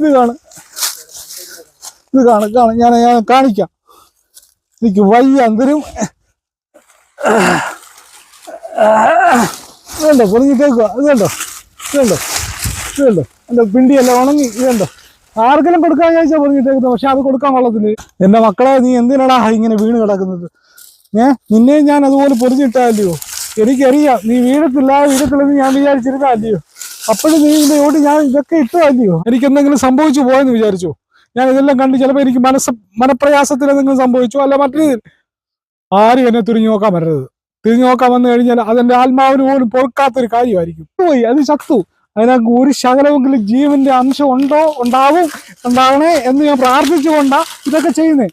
ഇത് കാണും. ഇത് കാണും കാണും. ഞാൻ ഞാൻ കാണിക്കാം. എനിക്ക് വയ്യ ഇത് ഇതുണ്ടോ ഇത് കണ്ടോ? ഇത് കണ്ടോ? എന്റെ പിണ്ടിയല്ല ഉണങ്ങി. ഇത് കണ്ടോ? ആർക്കെല്ലാം കൊടുക്കാൻ ചോദിച്ചാൽ പൊതിഞ്ഞിട്ടേക്കുന്നത് പക്ഷെ അത് കൊടുക്കാൻ കൊള്ളത്തില്ല എന്റെ മക്കളെ നീ എന്തിനാടാ ഇങ്ങനെ വീണ് കിടക്കുന്നത്? ഏ? നിന്നെ ഞാൻ അതുപോലെ പൊതിഞ്ഞിട്ടല്ലയോ എനിക്കറിയാം. നീ വീഴത്തില്ല. വീഴത്തില്ലെന്ന് ഞാൻ വിചാരിച്ചിരുന്നല്ലയോ അപ്പോഴും നീ ഇതിന്റെ ഓടി ഞാൻ ഇതൊക്കെ ഇട്ടതല്ലയോ എനിക്ക് എന്തെങ്കിലും സംഭവിച്ചു പോയെന്ന് വിചാരിച്ചു? ഞാൻ ഇതെല്ലാം കണ്ട് ചിലപ്പോൾ എനിക്ക് മനസ്സ് മനപ്രയാസത്തിൽ എന്തെങ്കിലും സംഭവിച്ചു? അല്ല മറ്റു ആരും എന്നെ തിരിഞ്ഞു നോക്കാൻ വരരുത്. തിരിഞ്ഞു നോക്കാൻ വന്നു കഴിഞ്ഞാൽ അതെന്റെ ആത്മാവിന് പോലും പൊറുക്കാത്തൊരു കാര്യമായിരിക്കും. പോയി അത് ശത്രു അതിനകത്ത് ഒരു ശകലമെങ്കിലും ജീവന്റെ അംശം ഉണ്ടോ? ഉണ്ടാവും ഉണ്ടാവണേ എന്ന് ഞാൻ പ്രാർത്ഥിച്ചുകൊണ്ടാ ഇതൊക്കെ ചെയ്യുന്നേ.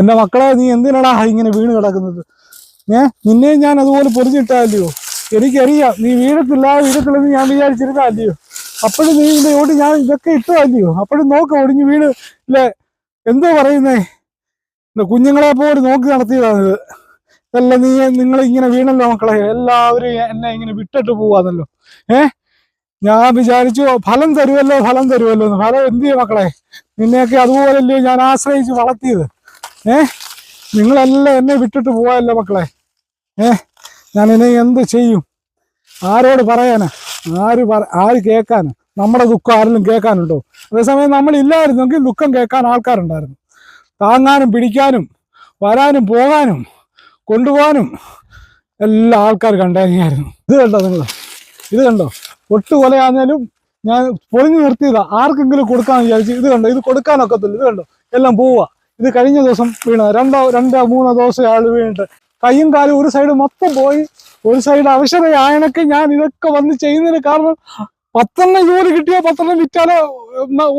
എന്റെ മക്കളെ നീ എന്തിനാടാ ഇങ്ങനെ വീണ് കിടക്കുന്നത്? ഏ? നിന്നെ ഞാൻ അതുപോലെ പൊതിഞ്ഞിട്ടല്ലയോ? എനിക്കറിയാം. നീ വീഴത്തില്ല വീഴത്തില്ലെന്ന് ഞാൻ വിചാരിച്ചിരുന്നല്ലയോ അപ്പോഴും നീ ഇതിന്റെ ഓടി ഞാൻ ഇതൊക്കെ ഇട്ടതല്ലയോ അപ്പോഴും നോക്ക ഒടിഞ്ഞു വീട് ഇല്ലേ? എന്തോ പറയുന്നേ? കുഞ്ഞുങ്ങളെ പോലും നോക്കി നടത്തിയതാണിത് അല്ല നീ നിങ്ങൾ ഇങ്ങനെ വീണല്ലോ മക്കളെ. എല്ലാവരും എന്നെ ഇങ്ങനെ വിട്ടിട്ട് പോവാന്നല്ലോ. ഏ? ഞാൻ വിചാരിച്ചു ഫലം തരുമല്ലോ ഫലം തരുമല്ലോ ഫലം എന്ത് ചെയ്യും മക്കളെ? നിന്നെയൊക്കെ അതുപോലല്ലയോ ഞാൻ ആശ്രയിച്ച് വളർത്തിയത്. ഏ? നിങ്ങളെല്ലാം എന്നെ വിട്ടിട്ട് പോവാല്ലോ മക്കളെ. ഏ? ഞാൻ ഇനി എന്ത് ചെയ്യും? ആരോട് പറയാനാ? ആര് പറ ആര് കേൾക്കാനാ? നമ്മുടെ ദുഃഖം ആരെങ്കിലും കേൾക്കാനുണ്ടോ? അതേസമയം നമ്മളില്ലായിരുന്നെങ്കിൽ ദുഃഖം കേൾക്കാൻ ആൾക്കാരുണ്ടായിരുന്നു. താങ്ങാനും പിടിക്കാനും വരാനും പോകാനും കൊണ്ടുപോകാനും എല്ലാ ആൾക്കാർ കണ്ടേനെയായിരുന്നു ഇത് കണ്ടോ നിങ്ങൾ? ഇത് കണ്ടോ? ഒട്ട് കൊലയാഞ്ഞാലും ഞാൻ പൊളിഞ്ഞു നിർത്തിയതാ. ആർക്കെങ്കിലും കൊടുക്കാന്ന് വിചാരിച്ചു ഇത് കണ്ടോ? ഇത് കൊടുക്കാനൊക്കത്തില്ല. ഇത് കണ്ടോ? എല്ലാം പോവുക ഇത് കഴിഞ്ഞ ദിവസം വീണ രണ്ടോ രണ്ടോ മൂന്നോ ദിവസം ആൾ വീണിട്ട് കയ്യും കാലും ഒരു സൈഡ് മൊത്തം പോയി. ഒരു സൈഡ് അവശതയായണക്ക് ഞാൻ ഇതൊക്കെ വന്ന് ചെയ്യുന്നതിന് കാരണം പത്തെണ്ണം ജോലി കിട്ടിയാൽ പത്തെണ്ണം വിറ്റാലോ?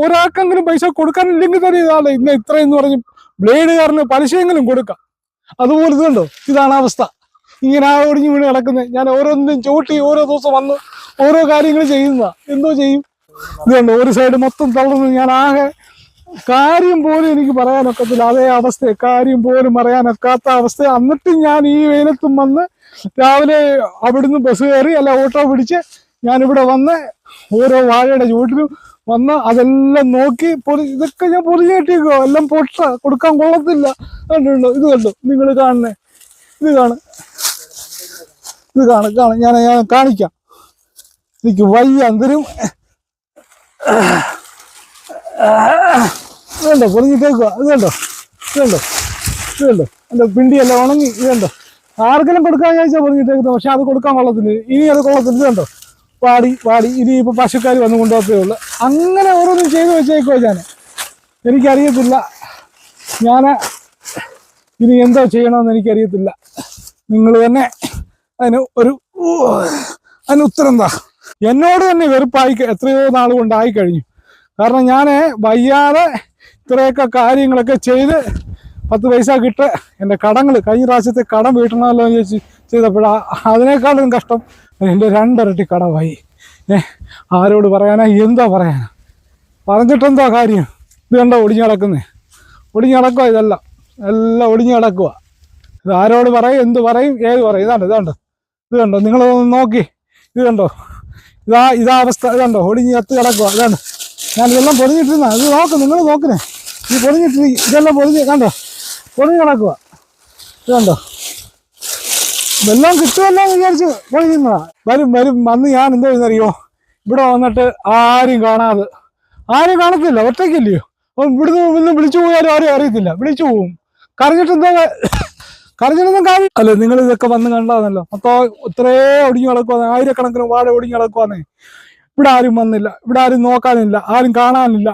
ഒരാൾക്കെങ്കിലും പൈസ കൊടുക്കാനില്ലെങ്കിൽ തന്നെ ഇതാണ് ഇന്ന് ഇത്രയെന്ന് പറഞ്ഞ് ബ്ലേഡുകാരന് പലിശയെങ്കിലും കൊടുക്കാം. അതുപോലെ ഇതുണ്ടോ ഇതാണ് അവസ്ഥ. ഇങ്ങനെ ആ ഒടിഞ്ഞു വീണ് കിടക്കുന്നത് ഞാൻ ഓരോന്നിനും ചവിട്ടി ഓരോ ദിവസം വന്ന് ഓരോ കാര്യങ്ങൾ ചെയ്യുന്നതാ. എന്തോ ചെയ്യും. ഇതുണ്ട് ഒരു സൈഡ് മൊത്തം തള്ളുന്നു. ഞാൻ ആകെ കാര്യം പോലും എനിക്ക് പറയാനൊക്കത്തില്ല. അതേ അവസ്ഥ. കാര്യം പോലും പറയാനൊക്കാത്ത അവസ്ഥ. എന്നിട്ടും ഞാൻ ഈ വെയിലത്തും വന്ന് രാവിലെ അവിടുന്ന് ബസ് കയറി അല്ല ഓട്ടോ പിടിച്ച് ഞാനിവിടെ വന്ന് ഓരോ വാഴയുടെ ചുവട്ടിലും വന്ന് അതെല്ലാം നോക്കി പൊറി ഇതൊക്കെ ഞാൻ പൊതിഞ്ഞ് കെട്ടിയേക്കോ എല്ലാം പൊട്ട. കൊടുക്കാൻ കൊള്ളത്തില്ല. കണ്ടുണ്ടോ ഇത് കണ്ടോ? നിങ്ങൾ കാണുന്നേ. ഇത് കാണ്. ഇത് കാണ്. കാണും. ഞാൻ ഞാൻ കാണിക്കാം. എനിക്ക് വയ്യ. എന്തരും ഇതുണ്ടോ? കേൾക്കുക. ഇത് കണ്ടോ ഇത് കണ്ടോ ഇത് കണ്ടോ എന്റെ പിണ്ടിയെല്ലാം ഉണങ്ങി. ഇത് കണ്ടോ ആർക്കെങ്കിലും കൊടുക്കാൻ ചോദിച്ചാൽ പൊതിഞ്ഞിട്ടേക്കുന്നത് പക്ഷെ അത് കൊടുക്കാൻ കൊള്ളത്തില്ല. ഇനി അത് കൊള്ളത്തില്ല. കണ്ടോ പാടി പാടി ഇനി ഇപ്പൊ പശുക്കാർ വന്ന് കൊണ്ടുപോകത്തേ ഉള്ളു. അങ്ങനെ ഓരോന്നും ചെയ്തു വെച്ചേക്കോ ഞാൻ എനിക്കറിയത്തില്ല. ഞാൻ ഇനി എന്തോ ചെയ്യണമെന്ന് എനിക്കറിയത്തില്ല. നിങ്ങൾ തന്നെ അതിന് ഒരു അതിന് ഉത്തരം എന്താ എന്നോട് തന്നെ വെറുപ്പായി എത്രയോ നാൾ കൊണ്ടായി കഴിഞ്ഞു. കാരണം ഞാൻ വയ്യാതെ ഇത്രയൊക്കെ കാര്യങ്ങളൊക്കെ ചെയ്ത് പത്ത് പൈസ കിട്ട് എന്റെ കടങ്ങൾ കഴിഞ്ഞ പ്രാവശ്യത്തെ കടം വീട്ടണമല്ലോ എന്ന് ചോദിച്ച് ചെയ്തപ്പോഴാ അതിനേക്കാളും കഷ്ടം എന്റെ രണ്ടിരട്ടി കടമായി ഏ ആരോട് പറയാനാ? എന്താ പറയാനാ? പറഞ്ഞിട്ടെന്താ കാര്യം? ഇത് കണ്ടോ ഒടിഞ്ഞു കിടക്കുന്നേ? ഒടിഞ്ഞു കിടക്കുക ഇതെല്ലാം. എല്ലാം ഒടിഞ്ഞു കിടക്കുക ഇത് ആരോട് പറയും? എന്ത് പറയും? ഏത് പറയും? ഇതാണ്ട് ഇതാണ്ട്. ഇത് കണ്ടോ? നിങ്ങളൊന്ന് നോക്കി. ഇത് കണ്ടോ? ഇതാ ഇതാ അവസ്ഥ. ഇതുണ്ടോ ഒടിഞ്ഞ് കത്ത് കിടക്കുക ഇതാണ് ഞാൻ ഇതെല്ലാം പൊതിഞ്ഞിട്ടിരുന്ന. ഇത് നോക്ക് നിങ്ങൾ നോക്കുന്നേ ഈ പൊതിഞ്ഞിട്ട് ഇതെല്ലാം പൊതിഞ്ഞ് കണ്ടോ? പൊതിഞ്ഞ് കിടക്കുക ഇത് കണ്ടോ? വെള്ളം കിട്ടുമല്ലോ എന്ന് വിചാരിച്ച് പൊതിഞ്ഞിരുന്നതാ. വരും വരും. വന്ന് ഞാൻ എന്താ ചെയ്യുന്നറിയോ? ഇവിടെ വന്നിട്ട് ആരും കാണാതെ. ആരും കാണത്തില്ല ഒറ്റയ്ക്കില്ലയോ? അപ്പം ഇവിടുന്ന് ഇന്ന് വിളിച്ചു പോയാലും ആരും അറിയത്തില്ല. വിളിച്ചു പോവും. കറിഞ്ഞിട്ടെന്താ കറിഞ്ഞിട്ടൊന്നും കാര്യം അല്ലേ നിങ്ങൾ ഇതൊക്കെ വന്ന് കണ്ടാന്നല്ലോ. മൊത്തം ഇത്രേ ഒടിഞ്ഞു കിടക്കുവാന്ന് ആയിരക്കണക്കിന് വാഴ ഒടിഞ്ഞു കിടക്കുവാന്നേ ഇവിടെ ആരും വന്നില്ല. ഇവിടെ ആരും നോക്കാനില്ല. ആരും കാണാനില്ല.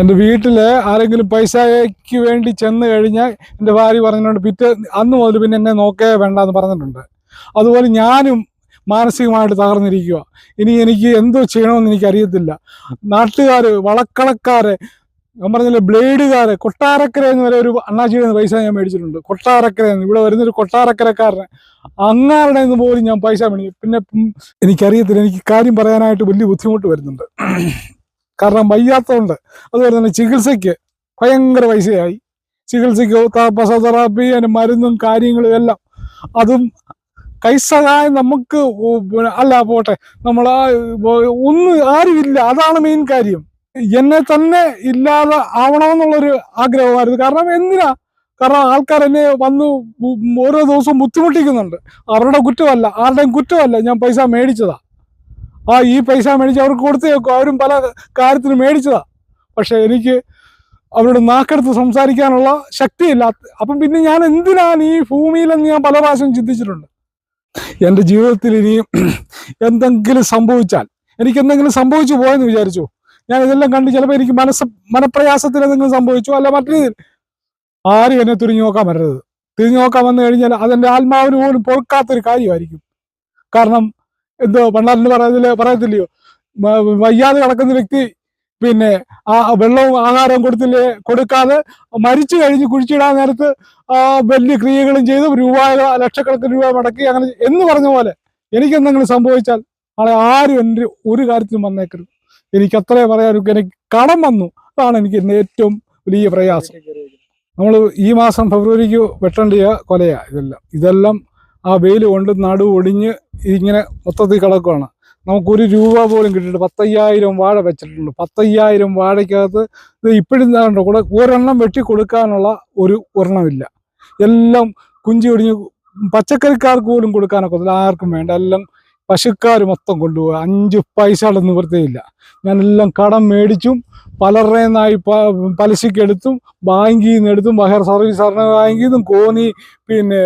എന്റെ വീട്ടിൽ ആരെങ്കിലും പൈസയ്ക്ക് വേണ്ടി ചെന്ന് കഴിഞ്ഞാൽ എന്റെ ഭാര്യ പറഞ്ഞിട്ടുണ്ട് പിറ്റേ അന്ന് മുതൽ പിന്നെ എന്നെ നോക്കേ വേണ്ട എന്ന് പറഞ്ഞിട്ടുണ്ട്. അതുപോലെ ഞാനും മാനസികമായിട്ട് തകർന്നിരിക്കുക ഇനി എനിക്ക് എന്തോ ചെയ്യണമെന്ന് എനിക്കറിയത്തില്ല. നാട്ടുകാർ വളക്കളക്കാര് ഞാൻ പറഞ്ഞില്ലേ ബ്ലേഡുകാരെ കൊട്ടാരക്കര എന്ന് വരെ ഒരു അണ്ണാച്ചിയുടെ നിന്ന് പൈസ ഞാൻ മേടിച്ചിട്ടുണ്ട്. കൊട്ടാരക്കര എന്ന്. ഇവിടെ വരുന്നൊരു കൊട്ടാരക്കരക്കാരനെ. അങ്ങാരുടെ നിന്ന് പോലും ഞാൻ പൈസ മേടിക്കും പിന്നെ എനിക്കറിയത്തില്ല എനിക്ക് കാര്യം പറയാനായിട്ട് വലിയ ബുദ്ധിമുട്ട് വരുന്നുണ്ട്. കാരണം വയ്യാത്തതുകൊണ്ട്. അതുപോലെ തന്നെ ചികിത്സയ്ക്ക് ഭയങ്കര പൈസയായി. ചികിത്സയ്ക്ക് പസതെറാപ്പി അതിന് മരുന്നും കാര്യങ്ങളും എല്ലാം. അതും കൈസഹായം നമുക്ക് അല്ല പോട്ടെ നമ്മൾ ഒന്നും ആരുമില്ല. അതാണ് മെയിൻ കാര്യം. എന്നെ തന്നെ ഇല്ലാതെ ആവണമെന്നുള്ളൊരു ആഗ്രഹമായിരുന്നു. കാരണം എന്തിനാ? കാരണം ആൾക്കാർ എന്നെ വന്ന് ഓരോ ദിവസവും ബുദ്ധിമുട്ടിക്കുന്നുണ്ട്. അവരുടെ കുറ്റമല്ല ആരുടെയും കുറ്റമല്ല ഞാൻ പൈസ മേടിച്ചതാ. ആ ഈ പൈസ മേടിച്ച് അവർക്ക് കൊടുത്തേക്കും അവരും പല കാര്യത്തിന് മേടിച്ചതാ. പക്ഷെ എനിക്ക് അവരോട് നാക്കെടുത്ത് സംസാരിക്കാനുള്ള ശക്തിയില്ല. അപ്പം പിന്നെ ഞാൻ എന്തിനാണ് ഈ ഭൂമിയിലെന്ന് ഞാൻ പല പ്രാവശ്യം ചിന്തിച്ചിട്ടുണ്ട്. എന്റെ ജീവിതത്തിൽ ഇനിയും എന്തെങ്കിലും സംഭവിച്ചാൽ എനിക്ക് എന്തെങ്കിലും സംഭവിച്ചു പോയെന്ന് വിചാരിച്ചു? ഞാൻ ഇതെല്ലാം കണ്ട് ചിലപ്പോൾ എനിക്ക് മനസ്സ് മനപ്രയാസത്തിൽ എന്തെങ്കിലും സംഭവിച്ചു? അല്ല മറ്റു രീതിയിൽ ആരും എന്നെ തിരിഞ്ഞു നോക്കാൻ വരരുത്. തിരിഞ്ഞു നോക്കാൻ വന്നു കഴിഞ്ഞാൽ അതെന്റെ ആത്മാവിന് പോലും പൊറുക്കാത്തൊരു കാര്യമായിരിക്കും. കാരണം എന്തോ പണ്ടാറിന് പറയത്തില്ല പറയത്തില്ലയോ? വയ്യാതെ കിടക്കുന്ന വ്യക്തി പിന്നെ ആ വെള്ളവും ആഹാരവും കൊടുത്തില്ലേ കൊടുക്കാതെ മരിച്ചു കഴിഞ്ഞ് കുഴിച്ചിടാൻ നേരത്ത് വലിയ ക്രിയകളും ചെയ്ത് രൂപ ലക്ഷക്കണക്കിന് രൂപ മടക്കി അങ്ങനെ എന്ന് പറഞ്ഞ പോലെ എനിക്ക് എന്തെങ്കിലും സംഭവിച്ചാൽ ആളെ ആരും എന്റെ ഒരു കാര്യത്തിനും വന്നേക്കരുത് എനിക്ക് അത്രേ പറയാനും എനിക്ക് കടം വന്നു. അതാണ് എനിക്ക് ഏറ്റവും വലിയ പ്രയാസം. നമ്മൾ ഈ മാസം ഫെബ്രുവരിക്ക് വെട്ടേണ്ടിയ കൊലയാ ഇതെല്ലാം. ഇതെല്ലാം ആ വെയിൽ കൊണ്ട് നടു ഒടിഞ്ഞ് ഇങ്ങനെ മൊത്തത്തിൽ കിടക്കുകയാണ് നമുക്കൊരു രൂപ പോലും കിട്ടിയിട്ട് പത്തയ്യായിരം വാഴ വെച്ചിട്ടുണ്ട്. പത്തയ്യായിരം വാഴയ്ക്കകത്ത് ഇത് ഇപ്പോഴും കണ്ടോ കൂടെ ഒരെണ്ണം വെട്ടി കൊടുക്കാനുള്ള ഒരു ഒരെണ്ണമില്ല. എല്ലാം കുഞ്ചി ഒടിഞ്ഞ് പച്ചക്കറിക്കാർക്ക് പോലും കൊടുക്കാനൊക്കെ ആർക്കും വേണ്ട. എല്ലാം പശുക്കാർ മൊത്തം കൊണ്ടുപോകുക അഞ്ച് പൈസയുടെ നിവൃത്തിയില്ല. ഞാനെല്ലാം കടം മേടിച്ചും പലരുടെ നിന്നായി പലിശക്കെടുത്തും ബാങ്കിൽ നിന്ന് എടുത്തും ബഹർ സർവീസ് സഹകരണ ബാങ്കിൽ നിന്നും കോന്നി പിന്നെ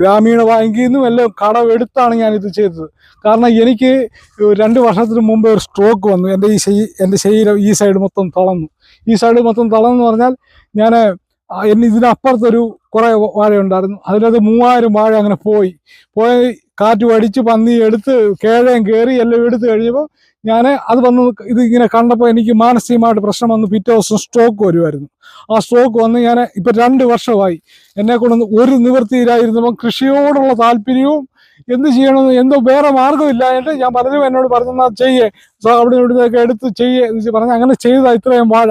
ഗ്രാമീണ ബാങ്കിൽ നിന്നും എല്ലാം കടമെടുത്താണ് ഞാനിത് ചെയ്തത്. കാരണം എനിക്ക് രണ്ട് വർഷത്തിന് മുമ്പ് ഒരു സ്ട്രോക്ക് വന്നു. എന്റെ ഈ ശരീരം ഈ സൈഡ് മൊത്തം തളർന്നു. ഈ സൈഡ് മൊത്തം തളർന്നു പറഞ്ഞാൽ ഞാൻ എന്നെ ഇതിനപ്പുറത്തൊരു കുറേ വാഴ ഉണ്ടായിരുന്നു അതിനകത്ത് മൂവായിരം വാഴ അങ്ങനെ പോയി. പോയി കാറ്റ് അടിച്ച് പന്നി എടുത്ത് കേഴയും കയറി എല്ലാം എടുത്ത് കഴിഞ്ഞപ്പോൾ ഞാൻ അത് വന്ന് ഇതിങ്ങനെ കണ്ടപ്പോൾ എനിക്ക് മാനസികമായിട്ട് പ്രശ്നം വന്ന് പിറ്റേ ദിവസം സ്ട്രോക്ക് വരുമായിരുന്നു ആ സ്ട്രോക്ക് വന്ന് ഞാൻ ഇപ്പം രണ്ട് വർഷമായി. എന്നെ കൊണ്ടൊന്ന് ഒരു നിവൃത്തിയിലായിരുന്നപ്പോൾ കൃഷിയോടുള്ള താല്പര്യവും എന്ത് ചെയ്യണമെന്ന് എന്തോ വേറെ മാർഗമില്ലായിട്ട് ഞാൻ പലരും എന്നോട് പറഞ്ഞാൽ ചെയ്യേ. അവിടെ ഇവിടുന്നൊക്കെ എടുത്ത് ചെയ്യേ. എന്ന് പറഞ്ഞ് അങ്ങനെ ചെയ്താൽ ഇത്രയും വാഴ.